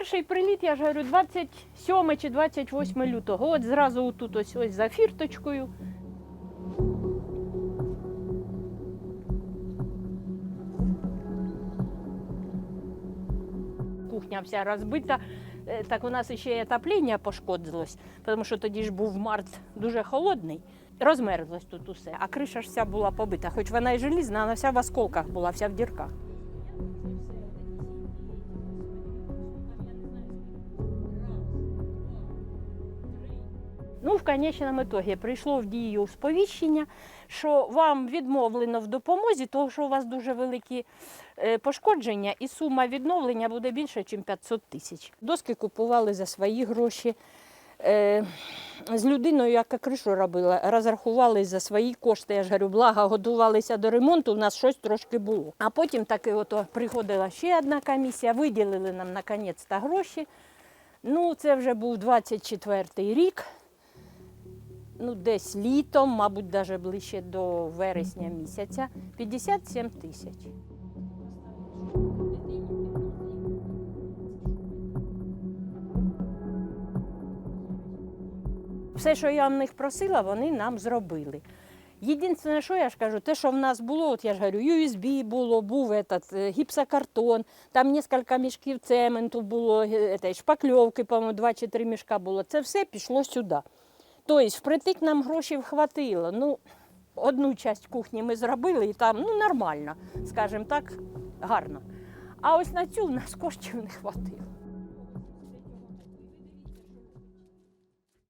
Перший приліт, я ж говорю, 27 чи 28 лютого. От зразу тут ось ось за фірточкою. Кухня вся розбита. Е, Так у нас ще й отоплення пошкодилось, тому що тоді ж був март дуже холодний. Розмерзлось тут усе, а криша ж вся була побита. Хоч вона і желізна, вона вся в осколках була, вся в дірках. Ну, в конечному ітогі прийшло в дію сповіщення, що вам відмовлено в допомозі, тому що у вас дуже великі е, пошкодження, і сума відновлення буде більше, ніж 500 тисяч. Доски купували за свої гроші. Е, з людиною, яка кришу робила, розрахували за свої кошти. Я ж говорю, благо готувалися до ремонту, у нас щось трошки було. А потім таки ото приходила ще одна комісія, виділили нам наконець-то гроші. Ну, це вже був 24-й рік. Ну, десь літом, мабуть, навіть ближче до вересня місяця, 57 тисяч. Все, що я в них просила, вони нам зробили. Єдине, що я ж кажу, те, що в нас було, от я ж говорю, USB було, був этот, е, гіпсокартон, там кілька мішків цементу було, е, шпакльовки, по-моєму, два чи три мішка було. Це все пішло сюди. Тобто впритик нам грошей хватило. Ну, одну часть кухні ми зробили і там ну, нормально, скажімо так, гарно. А ось на цю у нас коштів не хватило.